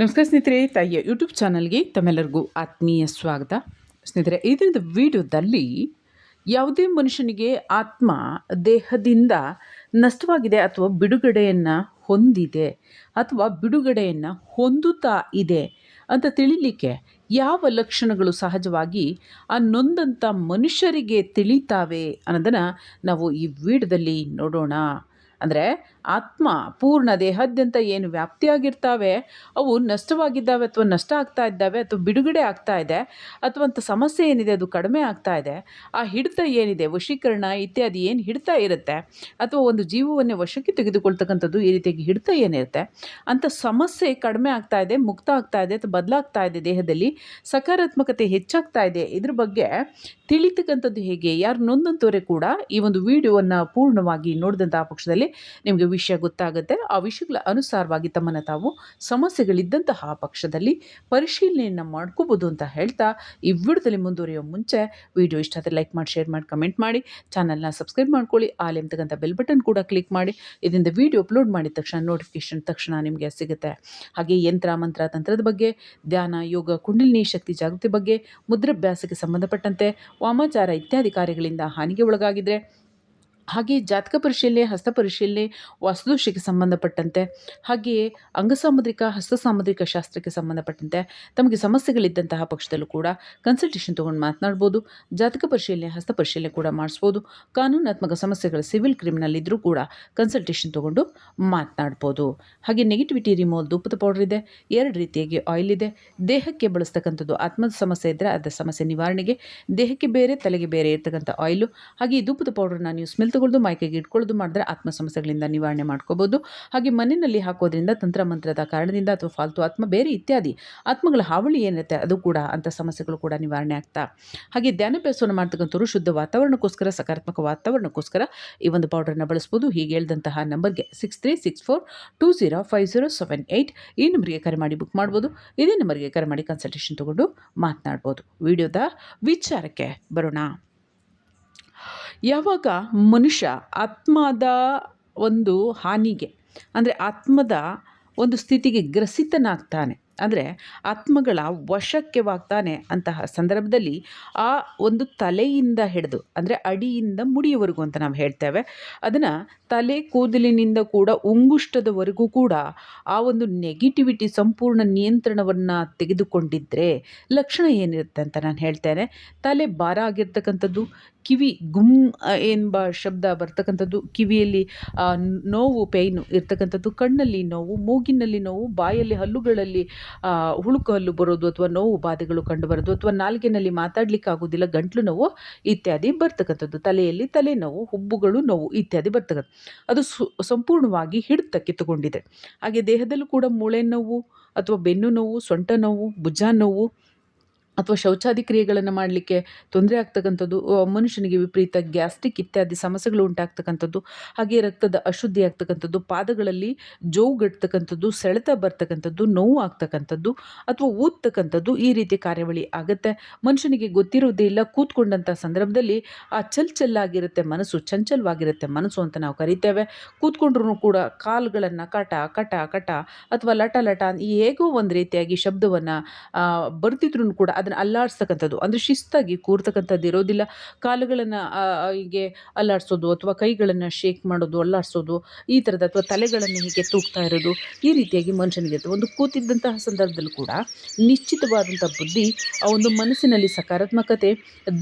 ನಮಸ್ಕಾರ ಸ್ನೇಹಿತರೆ, ತಾಯಿಯ ಯೂಟ್ಯೂಬ್ ಚಾನಲ್ಗೆ ತಮ್ಮೆಲ್ಲರಿಗೂ ಆತ್ಮೀಯ ಸ್ವಾಗತ. ಸ್ನೇಹಿತರೆ, ಇದರಿಂದ ವಿಡಿಯೋದಲ್ಲಿ ಯಾವುದೇ ಮನುಷ್ಯನಿಗೆ ಆತ್ಮ ದೇಹದಿಂದ ನಷ್ಟವಾಗಿದೆ ಅಥವಾ ಬಿಡುಗಡೆಯನ್ನು ಹೊಂದಿದೆ ಅಥವಾ ಬಿಡುಗಡೆಯನ್ನು ಹೊಂದುತ್ತಾ ಇದೆ ಅಂತ ತಿಳಿಲಿಕ್ಕೆ ಯಾವ ಲಕ್ಷಣಗಳು ಸಹಜವಾಗಿ ಆ ನೊಂದಂಥ ಮನುಷ್ಯರಿಗೆ ತಿಳಿತಾವೆ ಅನ್ನೋದನ್ನು ನಾವು ಈ ವಿಡಿಯೋದಲ್ಲಿ ನೋಡೋಣ. ಅಂದರೆ ಆತ್ಮ, ಪೂರ್ಣ ದೇಹಾದ್ಯಂತ ಏನು ವ್ಯಾಪ್ತಿಯಾಗಿರ್ತಾವೆ, ಅವು ನಷ್ಟವಾಗಿದ್ದಾವೆ ಅಥವಾ ನಷ್ಟ ಆಗ್ತಾ ಇದ್ದಾವೆ ಅಥವಾ ಬಿಡುಗಡೆ ಆಗ್ತಾ ಇದೆ ಅಥವಾ ಅಂಥ ಸಮಸ್ಯೆ ಏನಿದೆ ಅದು ಕಡಿಮೆ ಆಗ್ತಾ ಇದೆ, ಆ ಹಿಡಿತ ಏನಿದೆ, ವಶೀಕರಣ ಇತ್ಯಾದಿ ಏನು ಹಿಡಿತ ಇರುತ್ತೆ ಅಥವಾ ಒಂದು ಜೀವವನ್ನೇ ವಶಕ್ಕೆ ತೆಗೆದುಕೊಳ್ತಕ್ಕಂಥದ್ದು ಈ ರೀತಿಯಾಗಿ ಹಿಡಿತ ಏನಿರುತ್ತೆ ಅಂಥ ಸಮಸ್ಯೆ ಕಡಿಮೆ ಆಗ್ತಾ ಇದೆ, ಮುಕ್ತ ಆಗ್ತಾ ಇದೆ ಅಥವಾ ಬದಲಾಗ್ತಾ ಇದೆ ದೇಹದಲ್ಲಿ, ಸಕಾರಾತ್ಮಕತೆ ಹೆಚ್ಚಾಗ್ತಾ ಇದೆ, ಇದ್ರ ಬಗ್ಗೆ ತಿಳಿತಕ್ಕಂಥದ್ದು ಹೇಗೆ, ಯಾರು ನೊಂದಂತವರೇ ಕೂಡ ಈ ಒಂದು ವಿಡಿಯೋವನ್ನು ಪೂರ್ಣವಾಗಿ ನೋಡಿದಂಥ ಪಕ್ಷದಲ್ಲಿ ನಿಮಗೆ ವಿಷಯ ಗೊತ್ತಾಗುತ್ತೆ ಆ ವಿಷಯಗಳ ಅನುಸಾರವಾಗಿ ತಮ್ಮನ್ನು ತಾವು ಸಮಸ್ಯೆಗಳಿದ್ದಂತಹ ಪಕ್ಷದಲ್ಲಿ ಪರಿಶೀಲನೆಯನ್ನು ಮಾಡ್ಕೋಬೋದು ಅಂತ ಹೇಳ್ತಾ ಈ ವಿಡಿಯೋದಲ್ಲಿ ಮುಂದುವರಿಯೋ ಮುಂಚೆ ವಿಡಿಯೋ ಇಷ್ಟ ಆದರೆ ಲೈಕ್ ಮಾಡಿ, ಶೇರ್ ಮಾಡಿ, ಕಮೆಂಟ್ ಮಾಡಿ. ಚಾನಲ್ನ ಸಬ್ಸ್ಕ್ರೈಬ್ ಮಾಡ್ಕೊಳ್ಳಿ. ಆಲೆ ಅಂತಕ್ಕಂಥ ಬೆಲ್ ಬಟನ್ ಕೂಡ ಕ್ಲಿಕ್ ಮಾಡಿ. ಇದರಿಂದ ವಿಡಿಯೋ ಅಪ್ಲೋಡ್ ಮಾಡಿದ ತಕ್ಷಣ ನೋಟಿಫಿಕೇಶನ್ ತಕ್ಷಣ ನಿಮಗೆ ಸಿಗುತ್ತೆ. ಹಾಗೆ ಯಂತ್ರ, ಮಂತ್ರ, ತಂತ್ರದ ಬಗ್ಗೆ, ಧ್ಯಾನ, ಯೋಗ, ಕುಂಡಲಿನಿ ಶಕ್ತಿ, ಜಾಗೃತಿ ಬಗ್ಗೆ, ಮುದ್ರಾಭ್ಯಾಸಕ್ಕೆ ಸಂಬಂಧಪಟ್ಟಂತೆ ವಾಮಾಚಾರ ಇತ್ಯಾದಿ ಕಾರ್ಯಗಳಿಂದ ಹಾನಿಗೆ ಒಳಗಾಗಿದ್ದರೆ ಹಾಗೆ ಜಾತಕ ಪರಿಶೀಲನೆ, ಹಸ್ತ ಪರಿಶೀಲನೆ ವಾಸ್ತುದೋಷಕ್ಕೆ ಸಂಬಂಧಪಟ್ಟಂತೆ ಹಾಗೆಯೇ ಅಂಗಸಾಮುದ್ರಿಕ ಹಸ್ತ ಸಾಮುದ್ರಿಕ ಶಾಸ್ತ್ರಕ್ಕೆ ಸಂಬಂಧಪಟ್ಟಂತೆ ತಮಗೆ ಸಮಸ್ಯೆಗಳಿದ್ದಂತಹ ಪಕ್ಷದಲ್ಲೂ ಕೂಡ ಕನ್ಸಲ್ಟೇಷನ್ ತೊಗೊಂಡು ಮಾತನಾಡ್ಬೋದು, ಜಾತಕ ಪರಿಶೀಲನೆ, ಹಸ್ತ ಪರಿಶೀಲನೆ ಕೂಡ ಮಾಡಿಸ್ಬೋದು, ಕಾನೂನಾತ್ಮಕ ಸಮಸ್ಯೆಗಳು ಸಿವಿಲ್ ಕ್ರಿಮಿನಲ್ ಇದ್ದರೂ ಕೂಡ ಕನ್ಸಲ್ಟೇಷನ್ ತೊಗೊಂಡು ಮಾತನಾಡ್ಬೋದು. ಹಾಗೆ ನೆಗೆಟಿವಿಟಿ ರಿಮೋಲ್ ಧೂಪದ ಪೌಡರ್ ಇದೆ, ಎರಡು ರೀತಿಯಾಗಿ ಆಯಿಲ್ ಇದೆ, ದೇಹಕ್ಕೆ ಬಳಸ್ತಕ್ಕಂಥದ್ದು ಆತ್ಮದ ಸಮಸ್ಯೆ ಇದ್ದರೆ ಅದರ ಸಮಸ್ಯೆ ನಿವಾರಣೆಗೆ, ದೇಹಕ್ಕೆ ಬೇರೆ, ತಲೆಗೆ ಬೇರೆ ಇರ್ತಕ್ಕಂಥ ಆಯಿಲು ಹಾಗೆ ಈ ಧೂಪದ ಪೌಡರ್ನ ನೀವು ಸ್ಮೆಲ್ ತಗೊಳ್ಳೋದು ಮೈಕೈಗೆ ಇಟ್ಕೊಳ್ಳೋದು ಮಾಡಿದ್ರೆ ಆತ್ಮ ಸಮಸ್ಯೆಗಳಿಂದ ನಿವಾರಣೆ ಮಾಡ್ಕೋಬೋದು. ಹಾಗೆ ಮನೆಯಲ್ಲಿ ಹಾಕೋದ್ರಿಂದ ತಂತ್ರಮಂತ್ರದ ಕಾರಣದಿಂದ ಅಥವಾ ಫಾಲ್ತು ಆತ್ಮ ಬೇರೆ ಇತ್ಯಾದಿ ಆತ್ಮಗಳ ಹಾವಳಿ ಏನಿರುತ್ತೆ ಅದು ಕೂಡ ಅಂಥ ಸಮಸ್ಯೆಗಳು ಕೂಡ ನಿವಾರಣೆ ಆಗ್ತಾ. ಹಾಗೆ ಧ್ಯಾನಾಭ್ಯಾಸವನ್ನು ಮಾಡ್ತಕ್ಕಂಥವ್ರು ಶುದ್ಧ ವಾತಾವರಣಕ್ಕೋಸ್ಕರ, ಸಕಾರಾತ್ಮಕ ವಾತಾವರಣಕ್ಕೋಸ್ಕರ ಈ ಒಂದು ಪೌಡರ್ನ ಬಳಸ್ಬೋದು. ಹೀಗೆ ಹೇಳಿದಂತಹ ನಂಬರ್ಗೆ six three six four two zero five zero seven eight ಈ ನಂಬರ್ಗೆ ಕರೆ ಮಾಡಿ ಬುಕ್ ಮಾಡ್ಬೋದು. ಇದೇ ನಂಬರ್ಗೆ ಕರೆ ಮಾಡಿ ಕನ್ಸಲ್ಟೇಷನ್ ತಗೊಂಡು ಮಾತನಾಡ್ಬೋದು. ವಿಡಿಯೋದ ವಿಚಾರಕ್ಕೆ ಬರೋಣ. ಯಾವಾಗ ಮನುಷ್ಯ ಆತ್ಮದ ಒಂದು ಹಾನಿಗೆ ಅಂದರೆ ಆತ್ಮದ ಒಂದು ಸ್ಥಿತಿಗೆ ಗ್ರಸಿತನಾಗ್ತಾನೆ ಅಂದರೆ ಆತ್ಮಗಳ ವಶಕ್ಕೆವಾಗ್ತಾನೆ ಅಂತಹ ಸಂದರ್ಭದಲ್ಲಿ ಆ ಒಂದು ತಲೆಯಿಂದ ಹಿಡಿದು, ಅಂದರೆ ಅಡಿಯಿಂದ ಮುಡಿಯವರೆಗೂ ಅಂತ ನಾವು ಹೇಳ್ತೇವೆ. ಅದನ್ನು ತಲೆ ಕೂದಲಿನಿಂದ ಕೂಡ ಉಂಗುಷ್ಟದವರೆಗೂ ಕೂಡ ಆ ಒಂದು ನೆಗೆಟಿವಿಟಿ ಸಂಪೂರ್ಣ ನಿಯಂತ್ರಣವನ್ನು ತೆಗೆದುಕೊಂಡಿದ್ದರೆ ಲಕ್ಷಣ ಏನಿರುತ್ತೆ ಅಂತ ನಾನು ಹೇಳ್ತೇನೆ. ತಲೆ ಭಾರ ಆಗಿರ್ತಕ್ಕಂಥದ್ದು, ಕಿವಿ ಗುಮ್ ಎಂಬ ಶಬ್ದ ಬರ್ತಕ್ಕಂಥದ್ದು, ಕಿವಿಯಲ್ಲಿ ನೋವು, ಪೇಯ್ನು ಇರ್ತಕ್ಕಂಥದ್ದು, ಕಣ್ಣಲ್ಲಿ ನೋವು, ಮೂಗಿನಲ್ಲಿ ನೋವು, ಬಾಯಲ್ಲಿ, ಹಲ್ಲುಗಳಲ್ಲಿ ಹುಳುಕು ಹಲ್ಲು ಬರೋದು ಅಥವಾ ನೋವು ಬಾಧೆಗಳು ಕಂಡುಬರೋದು ಅಥವಾ ಮಾತಾಡ್ಲಿಕ್ಕೆ ಆಗೋದಿಲ್ಲ ಗಂಟ್ಲು ನೋವು ಇತ್ಯಾದಿ ಬರ್ತಕ್ಕಂಥದ್ದು. ತಲೆಯಲ್ಲಿ ತಲೆನೋವು, ಹುಬ್ಬುಗಳು ನೋವು ಇತ್ಯಾದಿ ಬರ್ತಕ್ಕಂಥ ಅದು ಸಂಪೂರ್ಣವಾಗಿ ಹಿಡಿತ ಕಿತ್ತುಕೊಂಡಿದೆ ಹಾಗೆ ದೇಹದಲ್ಲೂ ಕೂಡ ಮೂಳೆ ನೋವು ಅಥವಾ ಬೆನ್ನು ನೋವು, ಸೊಂಟ ನೋವು, ಭುಜ ನೋವು ಅಥವಾ ಶೌಚಾದಿ ಕ್ರಿಯೆಗಳನ್ನು ಮಾಡಲಿಕ್ಕೆ ತೊಂದರೆ ಆಗ್ತಕ್ಕಂಥದ್ದು ಮನುಷ್ಯನಿಗೆ ವಿಪರೀತ ಗ್ಯಾಸ್ಟ್ರಿಕ್ ಇತ್ಯಾದಿ ಸಮಸ್ಯೆಗಳು ಉಂಟಾಗ್ತಕ್ಕಂಥದ್ದು, ಹಾಗೆ ರಕ್ತದ ಅಶುದ್ಧಿ ಆಗ್ತಕ್ಕಂಥದ್ದು, ಪಾದಗಳಲ್ಲಿ ಜೋವುಗಟ್ತಕ್ಕಂಥದ್ದು ಸೆಳೆತ ಬರ್ತಕ್ಕಂಥದ್ದು, ನೋವು ಆಗ್ತಕ್ಕಂಥದ್ದು ಅಥವಾ ಊದ್ತಕ್ಕಂಥದ್ದು ಈ ರೀತಿ ಕಾರ್ಯವಳಿ ಆಗುತ್ತೆ. ಮನುಷ್ಯನಿಗೆ ಗೊತ್ತಿರೋದೇ ಇಲ್ಲ, ಕೂತ್ಕೊಂಡಂಥ ಸಂದರ್ಭದಲ್ಲಿ ಆ ಚಲ್ ಚಲ್ಲಾಗಿರುತ್ತೆ ಮನಸ್ಸು, ಚಂಚಲವಾಗಿರುತ್ತೆ ಮನಸ್ಸು ಅಂತ ನಾವು ಕರಿತೇವೆ. ಕೂತ್ಕೊಂಡ್ರೂ ಕೂಡ ಕಾಲುಗಳನ್ನು ಕಟ ಕಟ ಕಟ ಅಥವಾ ಲಟ ಲಟ ಹೇಗೋ ಒಂದು ರೀತಿಯಾಗಿ ಶಬ್ದವನ್ನು ಬರ್ತಿದ್ರು ಕೂಡ ಅದನ್ನು ಅಲ್ಲಾಡಿಸ್ತಕ್ಕಂಥದ್ದು. ಅಂದರೆ ಶಿಸ್ತಾಗಿ ಕೂರ್ತಕ್ಕಂಥದ್ದು ಇರೋದಿಲ್ಲ. ಕಾಲುಗಳನ್ನು ಹೀಗೆ ಅಲ್ಲಾಡಿಸೋದು ಅಥವಾ ಕೈಗಳನ್ನು ಶೇಕ್ ಮಾಡೋದು, ಅಲ್ಲಾಡಿಸೋದು, ಈ ಥರದ ಅಥವಾ ತಲೆಗಳನ್ನು ಹೀಗೆ ತೂಗ್ತಾ ಇರೋದು, ಈ ರೀತಿಯಾಗಿ ಮನುಷ್ಯನಿಗೆ ಒಂದು ಕೂತಿದ್ದಂತಹ ಸಂದರ್ಭದಲ್ಲೂ ಕೂಡ ನಿಶ್ಚಿತವಾದಂಥ ಬುದ್ಧಿ, ಆ ಒಂದು ಮನಸ್ಸಿನಲ್ಲಿ ಸಕಾರಾತ್ಮಕತೆ,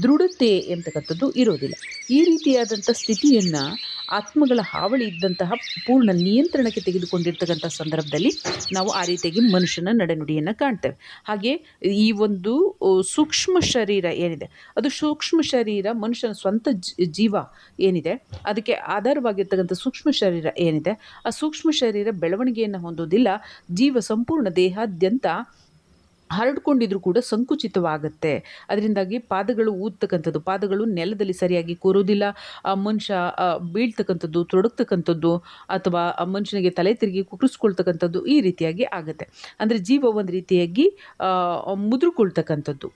ದೃಢತೆ ಎಂತಕ್ಕಂಥದ್ದು ಇರೋದಿಲ್ಲ. ಈ ರೀತಿಯಾದಂಥ ಸ್ಥಿತಿಯನ್ನು ಆತ್ಮಗಳ ಹಾವಳಿ ಇದ್ದಂತಹ ಪೂರ್ಣ ನಿಯಂತ್ರಣಕ್ಕೆ ತೆಗೆದುಕೊಂಡಿರ್ತಕ್ಕಂಥ ಸಂದರ್ಭದಲ್ಲಿ ನಾವು ಆ ರೀತಿಯಾಗಿ ಮನುಷ್ಯನ ನಡೆನುಡಿಯನ್ನು ಕಾಣ್ತೇವೆ. ಹಾಗೆ ಈ ಒಂದು ಸೂಕ್ಷ್ಮ ಶರೀರ ಏನಿದೆ? ಅದು ಸೂಕ್ಷ್ಮ ಶರೀರ ಮನುಷ್ಯನ ಸ್ವಂತ ಜೀವ ಏನಿದೆ? ಅದಕ್ಕೆ ಆಧಾರವಾಗಿರ್ತಕ್ಕಂಥ ಸೂಕ್ಷ್ಮ ಶರೀರ ಏನಿದೆ? ಆ ಸೂಕ್ಷ್ಮ ಶರೀರ ಬೆಳವಣಿಗೆಯನ್ನು ಹೊಂದುವುದಿಲ್ಲ. ಜೀವ ಸಂಪೂರ್ಣ ದೇಹಾದ್ಯಂತ ಹರಡ್ಕೊಂಡಿದ್ರು ಕೂಡ ಸಂಕುಚಿತವಾಗುತ್ತೆ. ಅದರಿಂದಾಗಿ ಪಾದಗಳು ಊದ್ತಕ್ಕಂಥದ್ದು, ಪಾದಗಳು ನೆಲದಲ್ಲಿ ಸರಿಯಾಗಿ ಕೂರೋದಿಲ್ಲ. ಆ ಮನುಷ್ಯ ಬೀಳ್ತಕ್ಕಂಥದ್ದು, ತೊಡಗ್ತಕ್ಕಂಥದ್ದು ಅಥವಾ ಆ ಮನುಷ್ಯನಿಗೆ ತಲೆ ತಿರುಗಿ ಕುಕ್ಕರಿಸ್ಕೊಳ್ತಕ್ಕಂಥದ್ದು ಈ ರೀತಿಯಾಗಿ ಆಗುತ್ತೆ. ಅಂದರೆ ಜೀವ ಒಂದು ರೀತಿಯಾಗಿ ಮುದುರುಕೊಳ್ತಕ್ಕಂಥದ್ದು.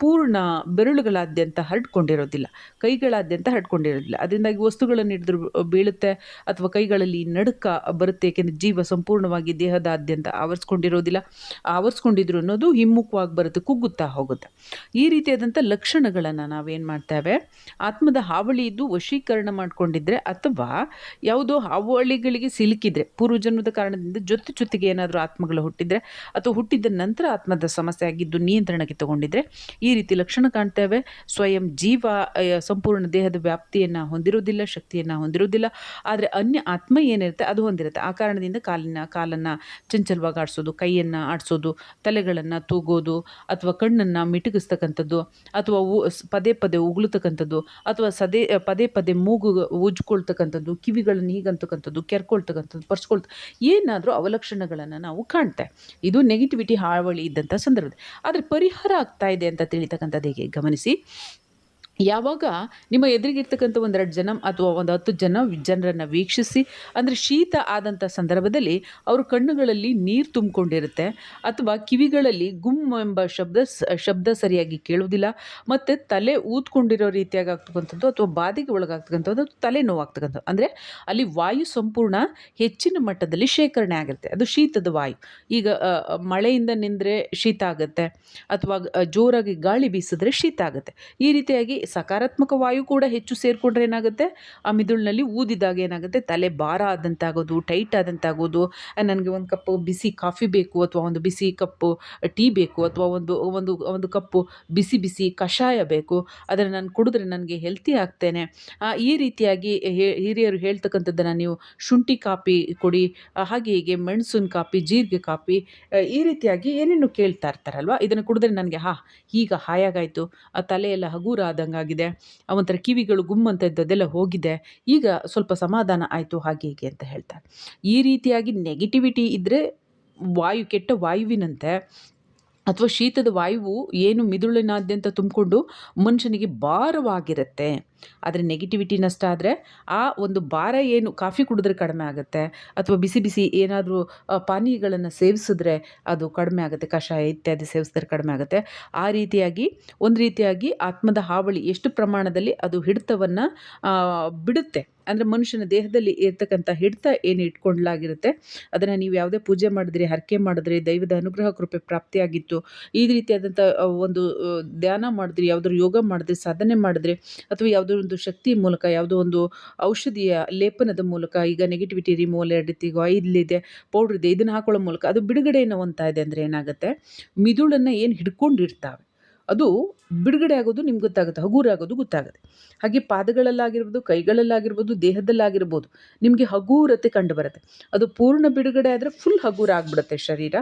ಪೂರ್ಣ ಬೆರಳುಗಳಾದ್ಯಂತ ಹರಡ್ಕೊಂಡಿರೋದಿಲ್ಲ. ಕೈಗಳಾದ್ಯಂತ ಹರಡ್ಕೊಂಡಿರೋದಿಲ್ಲ. ಅದರಿಂದಾಗಿ ವಸ್ತುಗಳನ್ನು ಹಿಡಿದ್ರು ಬೀಳುತ್ತೆ ಅಥವಾ ಕೈಗಳಲ್ಲಿ ನಡುಕ ಬರುತ್ತೆ, ಏಕೆಂದರೆ ಜೀವ ಸಂಪೂರ್ಣವಾಗಿ ದೇಹದಾದ್ಯಂತ ಆವರಿಸ್ಕೊಂಡಿರೋದಿಲ್ಲ. ಆವರಿಸ್ಕೊಂಡಿದ್ರು ಅನ್ನೋದು ಹಿಮ್ಮುಖವಾಗಿ ಬರುತ್ತೆ, ಕುಗ್ಗುತ್ತಾ ಹೋಗುತ್ತೆ. ಈ ರೀತಿಯಾದಂಥ ಲಕ್ಷಣಗಳನ್ನು ನಾವೇನು ಮಾಡ್ತೇವೆ? ಆತ್ಮದ ಹಾವಳಿ ಇದ್ದು ವಶೀಕರಣ ಮಾಡ್ಕೊಂಡಿದ್ರೆ ಅಥವಾ ಯಾವುದೋ ಹಾವಳಿಗಳಿಗೆ ಸಿಲುಕಿದ್ರೆ, ಪೂರ್ವಜನ್ಮದ ಕಾರಣದಿಂದ ಜೊತೆ ಜೊತೆಗೆ ಏನಾದರೂ ಆತ್ಮಗಳು ಹುಟ್ಟಿದ್ರೆ ಅಥವಾ ಹುಟ್ಟಿದ ನಂತರ ಆತ್ಮದ ಸಮಸ್ಯೆ ಆಗಿದ್ದು ನಿಯಂತ್ರಣಕ್ಕೆ ತಗೊಂಡಿದ್ರೆ ಈ ರೀತಿ ಲಕ್ಷಣ ಕಾಣ್ತೇವೆ. ಸ್ವಯಂ ಜೀವ ಸಂಪೂರ್ಣ ದೇಹದ ವ್ಯಾಪ್ತಿಯನ್ನು ಹೊಂದಿರೋದಿಲ್ಲ, ಶಕ್ತಿಯನ್ನು ಹೊಂದಿರೋದಿಲ್ಲ. ಆದರೆ ಅನ್ಯ ಆತ್ಮ ಏನಿರುತ್ತೆ ಅದು ಹೊಂದಿರುತ್ತೆ. ಆ ಕಾರಣದಿಂದ ಕಾಲಿನ, ಕಾಲನ್ನು ಚಂಚಲವಾಗಿ ಆಡಿಸೋದು, ಕೈಯನ್ನು ಆಡಿಸೋದು ತಲೆಗಳನ್ನು ತೂಗೋದು ಅಥವಾ ಕಣ್ಣನ್ನು ಮಿಟುಕಿಸ್ತಕ್ಕಂಥದ್ದು ಅಥವಾ ಪದೇ ಪದೇ ಉಗುಳ್ತಕ್ಕಂಥದ್ದು ಅಥವಾ ಸದೇ, ಪದೇ ಪದೇ ಮೂಗು ಉಜ್ಕೊಳ್ತಕ್ಕಂಥದ್ದು ಕಿವಿಗಳನ್ನು ಹೀಗಂತಕ್ಕಂಥದ್ದು, ಕೆರ್ಕೊಳ್ತಕ್ಕಂಥದ್ದು, ಪರ್ಸ್ಕೊಳ್ತ, ಏನಾದರೂ ಅವಲಕ್ಷಣಗಳನ್ನು ನಾವು ಕಾಣ್ತೇವೆ ಇದು ನೆಗೆಟಿವಿಟಿ ಹಾವಳಿ ಇದ್ದಂಥ ಸಂದರ್ಭದಲ್ಲಿ ಆದರೆ ಪರಿಹಾರ ಆಗ್ತಾ ಇದೆ ಅಂತ ತಿಳಿತಕ್ಕಂಥದ್ದು ಹೇಗೆ? ಗಮನಿಸಿ. ಯಾವಾಗ ನಿಮ್ಮ ಎದುರಿಗಿರ್ತಕ್ಕಂಥ ಒಂದೆರಡು ಜನ ಅಥವಾ ಒಂದು ಹತ್ತು ಜನ ಜನರನ್ನು ವೀಕ್ಷಿಸಿ, ಅಂದರೆ ಶೀತ ಆದಂಥ ಸಂದರ್ಭದಲ್ಲಿ ಅವ್ರ ಕಣ್ಣುಗಳಲ್ಲಿ ನೀರು ತುಂಬಿಕೊಂಡಿರುತ್ತೆ ಅಥವಾ ಕಿವಿಗಳಲ್ಲಿ ಗುಮ್ ಎಂಬ ಶಬ್ದ ಶಬ್ದ ಸರಿಯಾಗಿ ಕೇಳುವುದಿಲ್ಲ, ಮತ್ತು ತಲೆ ಊದ್ಕೊಂಡಿರೋ ರೀತಿಯಾಗಿ ಆಗ್ತಕ್ಕಂಥದ್ದು ಅಥವಾ ಬಾಧೆಗೆ ಒಳಗಾಗ್ತಕ್ಕಂಥದ್ದು ತಲೆ ನೋವಾಗ್ತಕ್ಕಂಥದ್ದು ಅಂದರೆ ಅಲ್ಲಿ ವಾಯು ಸಂಪೂರ್ಣ ಹೆಚ್ಚಿನ ಮಟ್ಟದಲ್ಲಿ ಶೇಖರಣೆ ಆಗಿರುತ್ತೆ. ಅದು ಶೀತದ ವಾಯು. ಈಗ ಮಳೆಯಿಂದ ನಿಂದರೆ ಶೀತ ಆಗುತ್ತೆ ಅಥವಾ ಜೋರಾಗಿ ಗಾಳಿ ಬೀಸಿದ್ರೆ ಶೀತ ಆಗುತ್ತೆ. ಈ ರೀತಿಯಾಗಿ ಸಕಾರಾತ್ಮಕ ವಾಯು ಕೂಡ ಹೆಚ್ಚು ಸೇರಿಕೊಂಡ್ರೆ ಏನಾಗುತ್ತೆ? ಆ ಮಿದುಳಿನಲ್ಲಿ ಊದಿದಾಗ ಏನಾಗುತ್ತೆ? ತಲೆ ಭಾರ ಆದಂತಾಗೋದು, ಟೈಟ್ ಆದಂತಾಗೋದು ನನಗೆ ಒಂದು ಕಪ್ಪು ಬಿಸಿ ಕಾಫಿ ಬೇಕು ಅಥವಾ ಒಂದು ಬಿಸಿ ಕಪ್ಪು ಟೀ ಬೇಕು ಅಥವಾ ಒಂದು ಒಂದು ಒಂದು ಕಪ್ಪು ಬಿಸಿ ಬಿಸಿ ಕಷಾಯ ಬೇಕು, ಅದನ್ನು ನಾನು ಕುಡಿದ್ರೆ ನನಗೆ ಹೆಲ್ತಿ ಆಗ್ತೇನೆ. ಈ ರೀತಿಯಾಗಿ ಹಿರಿಯರು ಹೇಳ್ತಕ್ಕಂಥದ್ದನ್ನು ನೀವು ಶುಂಠಿ ಕಾಪಿ ಕೊಡಿ ಹಾಗೆ ಹೀಗೆ ಮೆಣಸಿನ ಕಾಪಿ, ಜೀರಿಗೆ ಕಾಪಿ ಈ ರೀತಿಯಾಗಿ ಏನೇನು ಕೇಳ್ತಾ ಇರ್ತಾರಲ್ವ? ಇದನ್ನು ಕುಡಿದ್ರೆ ನನಗೆ ಹಾ ಈಗ ಹಾಯಾಗಾಯಿತು. ಆ ತಲೆಯೆಲ್ಲ ಹಗೂರ ಹಗೂರ ಆದಂಗಾಗಿದೆ ಅವಂತರ ಕಿವಿಗಳು ಕಿವಿಗಳು ಗುಮ್ಮಂತ ಇದ್ದದೆಲ್ಲ ಹೋಗಿದೆ. ಈಗ ಸ್ವಲ್ಪ ಸಮಾಧಾನ ಆಯಿತು ಹಾಗೆ ಹೀಗೆ ಅಂತ ಹೇಳ್ತಾರೆ ಈ ರೀತಿಯಾಗಿ ನೆಗೆಟಿವಿಟಿ ಇದ್ದರೆ ವಾಯು ಕೆಟ್ಟ ವಾಯುವಿನಂತೆ. ಅಥವಾ ಶೀತದ ವಾಯುವು ಏನು ಮಿದುಳಿನಾದ್ಯಂತ ತುಂಬಿಕೊಂಡು ಮನುಷ್ಯನಿಗೆ ಭಾರವಾಗಿರುತ್ತೆ. ಆದರೆ ನೆಗೆಟಿವಿಟಿ ನಷ್ಟ ಆದರೆ ಆ ಒಂದು ಭಾರ ಏನು ಕಾಫಿ ಕುಡಿದ್ರೆ ಕಡಿಮೆ ಆಗುತ್ತೆ. ಅಥವಾ ಬಿಸಿ ಬಿಸಿ ಏನಾದರೂ ಪಾನೀಯಗಳನ್ನು ಸೇವಿಸಿದ್ರೆ ಅದು ಕಡಿಮೆ ಆಗುತ್ತೆ, ಕಷಾಯ ಇತ್ಯಾದಿ ಸೇವಿಸಿದ್ರೆ ಕಡಿಮೆ ಆಗುತ್ತೆ. ಆ ರೀತಿಯಾಗಿ, ಒಂದು ರೀತಿಯಾಗಿ ಆತ್ಮದ ಹಾವಳಿ ಎಷ್ಟು ಪ್ರಮಾಣದಲ್ಲಿ ಅದು ಹಿಡಿತವನ್ನು ಬಿಡುತ್ತೆ. ಅಂದರೆ ಮನುಷ್ಯನ ದೇಹದಲ್ಲಿ ಇರ್ತಕ್ಕಂಥ ಹಿಡಿತ ಏನು ಇಟ್ಕೊಂಡ್ಲಾಗಿರುತ್ತೆ? ಅದನ್ನು ನೀವು ಯಾವುದೇ ಪೂಜೆ ಮಾಡಿದ್ರಿ, ಹರಕೆ ಮಾಡಿದ್ರಿ, ದೈವದ ಅನುಗ್ರಹ ಕೃಪೆ ಪ್ರಾಪ್ತಿಯಾಗಿತ್ತು, ಈ ರೀತಿಯಾದಂಥ ಒಂದು ಧ್ಯಾನ ಮಾಡಿದ್ರಿ, ಯಾವುದಾದ್ರು ಯೋಗ ಮಾಡಿದ್ರಿ, ಸಾಧನೆ ಮಾಡಿದ್ರೆ, ಅಥವಾ ಯಾವುದೋ ಒಂದು ಶಕ್ತಿ ಮೂಲಕ, ಯಾವುದೋ ಒಂದು ಔಷಧಿಯ ಲೇಪನದ ಮೂಲಕ, ಈಗ ನೆಗೆಟಿವಿಟಿ ರಿಮೂವಲ್ ಎಡಿತಿಗೋ ಇದೆ ಪೌಡ್ರ್ ಇದೆ, ಇದನ್ನು ಹಾಕೊಳ್ಳೋ ಮೂಲಕ, ಅದು ಬಿಡುಗಡೆಯನ್ನು ಹೊಂದ್ತಾ ಇದೆ ಅಂದರೆ ಏನಾಗುತ್ತೆ? ಮಿದುಳನ್ನು ಏನು ಹಿಡ್ಕೊಂಡಿರ್ತಾವೆ? ಅದು ಬಿಡುಗಡೆ ಆಗೋದು ನಿಮ್ಗೆ ಗೊತ್ತಾಗುತ್ತೆ, ಹಗುರ ಆಗೋದು ಗೊತ್ತಾಗುತ್ತೆ. ಹಾಗೆ ಪಾದಗಳಲ್ಲಾಗಿರ್ಬೋದು, ಕೈಗಳಲ್ಲಾಗಿರ್ಬೋದು, ದೇಹದಲ್ಲಾಗಿರ್ಬೋದು, ನಿಮಗೆ ಹಗೂರತೆ ಕಂಡು ಬರುತ್ತೆ ಅದು ಪೂರ್ಣ ಬಿಡುಗಡೆ ಆದರೆ ಫುಲ್ ಹಗುರ ಆಗಿಬಿಡುತ್ತೆ ಶರೀರ.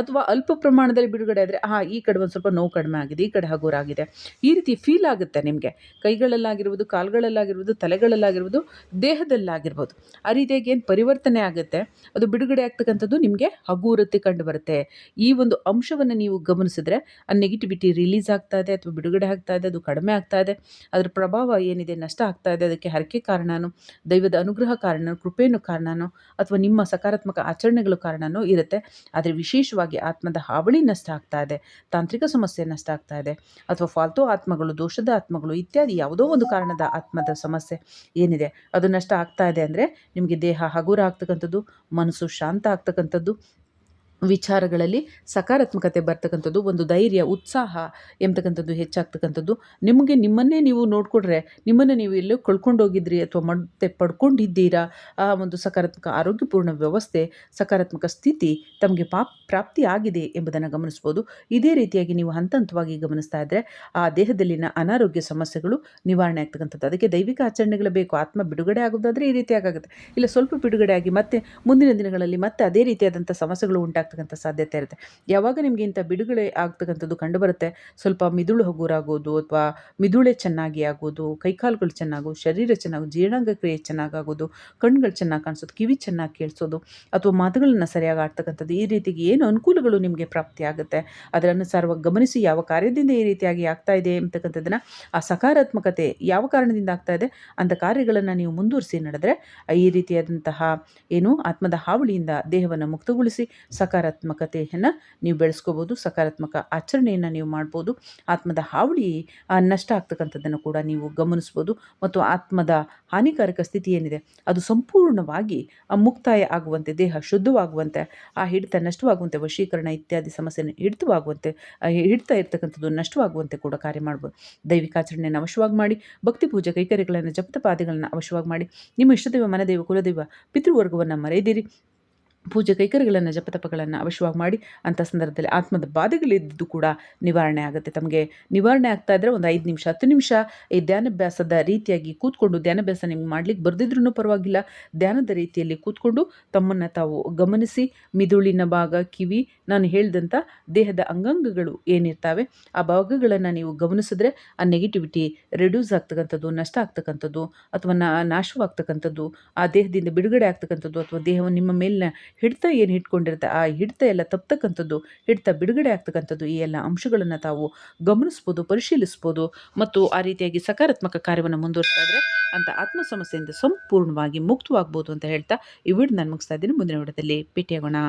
ಅಥವಾ ಅಲ್ಪ ಪ್ರಮಾಣದಲ್ಲಿ ಬಿಡುಗಡೆ ಆದರೆ ಹಾಂ ಈ ಕಡೆ ಒಂದು ಸ್ವಲ್ಪ ನೋವು ಕಡಿಮೆ ಆಗಿದೆ, ಈ ಕಡೆ ಹಗೂರ ಆಗಿದೆ. ಈ ರೀತಿ ಫೀಲ್ ಆಗುತ್ತೆ ನಿಮಗೆ. ಕೈಗಳಲ್ಲಾಗಿರ್ಬೋದು, ಕಾಲುಗಳಲ್ಲಾಗಿರ್ಬೋದು, ತಲೆಗಳಲ್ಲಾಗಿರ್ಬೋದು, ದೇಹದಲ್ಲಾಗಿರ್ಬೋದು. ಆ ರೀತಿಯಾಗಿ ಏನು ಪರಿವರ್ತನೆ ಆಗುತ್ತೆ, ಅದು ಬಿಡುಗಡೆ ಆಗ್ತಕ್ಕಂಥದ್ದು ನಿಮಗೆ ಹಗೂರತೆ ಕಂಡು ಬರುತ್ತೆ ಈ ಒಂದು ಅಂಶವನ್ನು ನೀವು ಗಮನಿಸಿದ್ರೆ, ಆ ನೆಗೆಟಿವಿಟಿ ರಿಲೀಸ್ ಆಗ್ತಾ ಇದೆ ಅಥವಾ ಬಿಡುಗಡೆ ಆಗ್ತಾ ಇದೆ ಅದು ಕಡಿಮೆ ಆಗ್ತಾ ಇದೆ ಅದರ ಪ್ರಭಾವ ಏನಿದೆ, ನಷ್ಟ ಆಗ್ತಾ ಇದೆ ಅದಕ್ಕೆ ಹರಕೆ ಕಾರಣನೋ, ದೈವದ ಅನುಗ್ರಹ ಕಾರಣ ಕೃಪೆಯನ್ನು ಕಾರಣನೋ ಅಥವಾ ನಿಮ್ಮ ಸಕಾರಾತ್ಮಕ ಆಚರಣೆಗಳು ಕಾರಣನೋ ಇರುತ್ತೆ. ಆದರೆ ವಿಶೇಷವಾಗಿ ಆತ್ಮದ ಹಾವಳಿ ನಷ್ಟ ಆಗ್ತಾ ಇದೆ ತಾಂತ್ರಿಕ ಸಮಸ್ಯೆ ನಷ್ಟ ಆಗ್ತಾ ಇದೆ ಅಥವಾ ಫಾಲ್ತು ಆತ್ಮಗಳು, ದೋಷದ ಆತ್ಮಗಳು ಇತ್ಯಾದಿ ಯಾವುದೋ ಒಂದು ಕಾರಣದ ಆತ್ಮದ ಸಮಸ್ಯೆ ಏನಿದೆ, ಅದು ನಷ್ಟ ಆಗ್ತಾ ಇದೆ ಅಂದರೆ ನಿಮಗೆ ದೇಹ ಹಗುರ ಆಗ್ತಕ್ಕಂಥದ್ದು, ಮನಸ್ಸು ಶಾಂತ ಆಗ್ತಕ್ಕಂಥದ್ದು ವಿಚಾರಗಳಲ್ಲಿ ಸಕಾರಾತ್ಮಕತೆ ಬರ್ತಕ್ಕಂಥದ್ದು, ಒಂದು ಧೈರ್ಯ, ಉತ್ಸಾಹ ಎಂಬತಕ್ಕಂಥದ್ದು ಹೆಚ್ಚಾಗ್ತಕ್ಕಂಥದ್ದು. ನಿಮಗೆ ನಿಮ್ಮನ್ನೇ ನೀವು ನೋಡಿಕೊಂಡ್ರೆ, ನಿಮ್ಮನ್ನು ನೀವು ಎಲ್ಲೋ ಕಳ್ಕೊಂಡೋಗಿದ್ರಿ ಅಥವಾ ಮತ್ತೆ ಪಡ್ಕೊಂಡಿದ್ದೀರಾ, ಆ ಒಂದು ಸಕಾರಾತ್ಮಕ ಆರೋಗ್ಯಪೂರ್ಣ ವ್ಯವಸ್ಥೆ, ಸಕಾರಾತ್ಮಕ ಸ್ಥಿತಿ ತಮಗೆ ಪಾಪ್, ಪ್ರಾಪ್ತಿ ಆಗಿದೆ ಎಂಬುದನ್ನು ಗಮನಿಸ್ಬೋದು. ಇದೇ ರೀತಿಯಾಗಿ ನೀವು ಹಂತ ಹಂತವಾಗಿ ಗಮನಿಸ್ತಾ ಇದ್ದರೆ ಆ ದೇಹದಲ್ಲಿನ ಅನಾರೋಗ್ಯ ಸಮಸ್ಯೆಗಳು ನಿವಾರಣೆ ಆಗ್ತಕ್ಕಂಥದ್ದು. ಅದಕ್ಕೆ ದೈವಿಕ ಆಚರಣೆಗಳು ಬೇಕು. ಆತ್ಮ ಬಿಡುಗಡೆ ಆಗೋದಾದರೆ ಈ ರೀತಿಯಾಗುತ್ತೆ ಇಲ್ಲ, ಸ್ವಲ್ಪ ಬಿಡುಗಡೆ ಆಗಿ ಮತ್ತೆ ಮುಂದಿನ ದಿನಗಳಲ್ಲಿ ಮತ್ತೆ ಅದೇ ರೀತಿಯಾದಂಥ ಸಮಸ್ಯೆಗಳು ಉಂಟಾಗ್ತಕ್ಕಂಥ ಸಾಧ್ಯತೆ ಇರುತ್ತೆ. ಯಾವಾಗ ನಿಮಗೆ ಇಂಥ ಬಿಡುಗಡೆ ಆಗ್ತಕ್ಕಂಥದ್ದು ಕಂಡುಬರುತ್ತೆ? ಸ್ವಲ್ಪ ಮಿದುಳು ಹಗುರಾಗೋದು ಅಥವಾ ಮಿದುಳೆ ಚೆನ್ನಾಗಿ ಆಗೋದು, ಕೈಕಾಲುಗಳು ಚೆನ್ನಾಗೋದು ಶರೀರ ಚೆನ್ನಾಗಿ, ಜೀರ್ಣಾಂಗ ಕ್ರಿಯೆ ಚೆನ್ನಾಗಾಗೋದು, ಕಣ್ಗಳು ಚೆನ್ನಾಗಿ ಕಾಣಿಸೋದು, ಕಿವಿ ಚೆನ್ನಾಗಿ ಕೇಳಿಸೋದು ಅಥವಾ ಮಾತುಗಳನ್ನು ಸರಿಯಾಗಿ ಆಡ್ತಕ್ಕಂಥದ್ದು ಈ ರೀತಿಗೆ ಏನು ಅನುಕೂಲಗಳು ನಿಮಗೆ ಪ್ರಾಪ್ತಿಯಾಗುತ್ತೆ ಅದರ ಅನುಸಾರವಾಗಿ ಗಮನಿಸಿ ಯಾವ ಕಾರ್ಯದಿಂದ ಈ ರೀತಿಯಾಗಿ ಆಗ್ತಾ ಇದೆ ಅಂತಕ್ಕಂಥದ್ದನ್ನು, ಆ ಸಕಾರಾತ್ಮಕತೆ ಯಾವ ಕಾರಣದಿಂದ ಆಗ್ತಾ ಇದೆ ಅಂಥ ಕಾರ್ಯಗಳನ್ನು ನೀವು ಮುಂದುವರಿಸಿ ನಡೆದ್ರೆ ಈ ರೀತಿಯಾದಂತಹ ಏನು ಆತ್ಮದ ಹಾವಳಿಯಿಂದ ದೇಹವನ್ನು ಮುಕ್ತಗೊಳಿಸಿ ಸಕಾರಾತ್ಮಕ ಸಕಾರಾತ್ಮಕತೆಯನ್ನು ನೀವು ಬೆಳೆಸ್ಕೋಬೋದು, ಸಕಾರಾತ್ಮಕ ಆಚರಣೆಯನ್ನು ನೀವು ಮಾಡ್ಬೋದು, ಆತ್ಮದ ಹಾವಳಿ ನಷ್ಟ ಆಗ್ತಕ್ಕಂಥದ್ದನ್ನು ಕೂಡ ನೀವು ಗಮನಿಸ್ಬೋದು ಮತ್ತು ಆತ್ಮದ ಹಾನಿಕಾರಕ ಸ್ಥಿತಿ ಏನಿದೆ, ಅದು ಸಂಪೂರ್ಣವಾಗಿ ಮುಕ್ತಾಯ ಆಗುವಂತೆ, ದೇಹ ಶುದ್ಧವಾಗುವಂತೆ, ಆ, ಹಿಡಿತ ನಷ್ಟವಾಗುವಂತೆ, ವಶೀಕರಣ ಇತ್ಯಾದಿ ಸಮಸ್ಯೆಯನ್ನು ಹಿಡಿತವಾಗುವಂತೆ ಹಿಡ್ತಾ ಹಿಡಿತ ಇರ್ತಕ್ಕಂಥದ್ದು ನಷ್ಟವಾಗುವಂತೆ ಕೂಡ ಕಾರ್ಯ ಮಾಡ್ಬೋದು. ದೈವಿಕಾಚರಣೆಯನ್ನು ಅವಶ್ಯವಾಗಿ ಮಾಡಿ, ಭಕ್ತಿ ಪೂಜೆ ಕೈಕರ್ಯಗಳನ್ನು ಜಪತಪಾದಿಗಳನ್ನು ಅವಶ್ಯವಾಗಿ ಮಾಡಿ, ನಿಮ್ಮ ಇಷ್ಟದೇವ, ಮನದೈವ, ಕುಲದೈವ, ಪಿತೃವರ್ಗವನ್ನು ಮರೆಯದಿರಿ. ಪೂಜೆ ಕೈಕರ್ಯಗಳನ್ನು ಜಪತಪಗಳನ್ನು ಅವಶ್ಯವಾಗಿ ಮಾಡಿ ಅಂಥ ಸಂದರ್ಭದಲ್ಲಿ ಆತ್ಮದ ಬಾಧೆಗಳಿದ್ದು ಕೂಡ ನಿವಾರಣೆ ಆಗುತ್ತೆ. ತಮಗೆ ನಿವಾರಣೆ ಆಗ್ತಾ ಇದ್ದರೆ ಒಂದು ಐದು ನಿಮಿಷ, ಹತ್ತು ನಿಮಿಷ ಈ ಧ್ಯಾನಭ್ಯಾಸದ ರೀತಿಯಾಗಿ ಕೂತ್ಕೊಂಡು ಧ್ಯಾನಭ್ಯಾಸ ನಿಮ್ಗೆ ಮಾಡ್ಲಿಕ್ಕೆ ಬರ್ದಿದ್ರೂ ಪರವಾಗಿಲ್ಲ. ಧ್ಯಾನದ ರೀತಿಯಲ್ಲಿ ಕೂತ್ಕೊಂಡು ತಮ್ಮನ್ನು ತಾವು ಗಮನಿಸಿ ಮಿದುಳಿನ ಭಾಗ, ಕಿವಿ, ನಾನು ಹೇಳಿದಂಥ ದೇಹದ ಅಂಗಾಂಗಗಳು ಏನಿರ್ತವೆ ಆ ಭಾಗಗಳನ್ನು ನೀವು ಗಮನಿಸಿದ್ರೆ ಆ ನೆಗೆಟಿವಿಟಿ ರೆಡ್ಯೂಸ್ ಆಗ್ತಕ್ಕಂಥದ್ದು, ನಷ್ಟ ಆಗ್ತಕ್ಕಂಥದ್ದು ಅಥವಾ ನಾಶವಾಗ್ತಕ್ಕಂಥದ್ದು, ಆ ದೇಹದಿಂದ ಬಿಡುಗಡೆ ಆಗ್ತಕ್ಕಂಥದ್ದು ಅಥವಾ ದೇಹವನ್ನು ನಿಮ್ಮ ಮೇಲಿನ ಹಿಡಿತ ಏನು ಇಟ್ಕೊಂಡಿರುತ್ತೆ ಆ ಹಿಡಿತ ಎಲ್ಲ ತಪ್ಪತಕ್ಕಂಥದ್ದು ಹಿಡಿತ ಬಿಡುಗಡೆ ಆಗ್ತಕ್ಕಂಥದ್ದು ಈ ಎಲ್ಲ ಅಂಶಗಳನ್ನು ತಾವು ಗಮನಿಸ್ಬೋದು, ಪರಿಶೀಲಿಸ್ಬೋದು ಮತ್ತು ಆ ರೀತಿಯಾಗಿ ಸಕಾರಾತ್ಮಕ ಕಾರ್ಯವನ್ನು ಮುಂದುವರಿಸ್ತಾ ಇದ್ರೆ ಅಂತ ಆತ್ಮ ಸಮಸ್ಯೆಯಿಂದ ಸಂಪೂರ್ಣವಾಗಿ ಮುಕ್ತವಾಗ್ಬೋದು ಅಂತ ಹೇಳ್ತಾ ಈ ವಿಡಿಯೋ ನಾನು ಮುಗಿಸ್ತಾ ಇದ್ದೀನಿ. ಮುಂದಿನ ವಿಡಿಯೋದಲ್ಲಿ ಭೇಟಿಯಾಗೋಣ.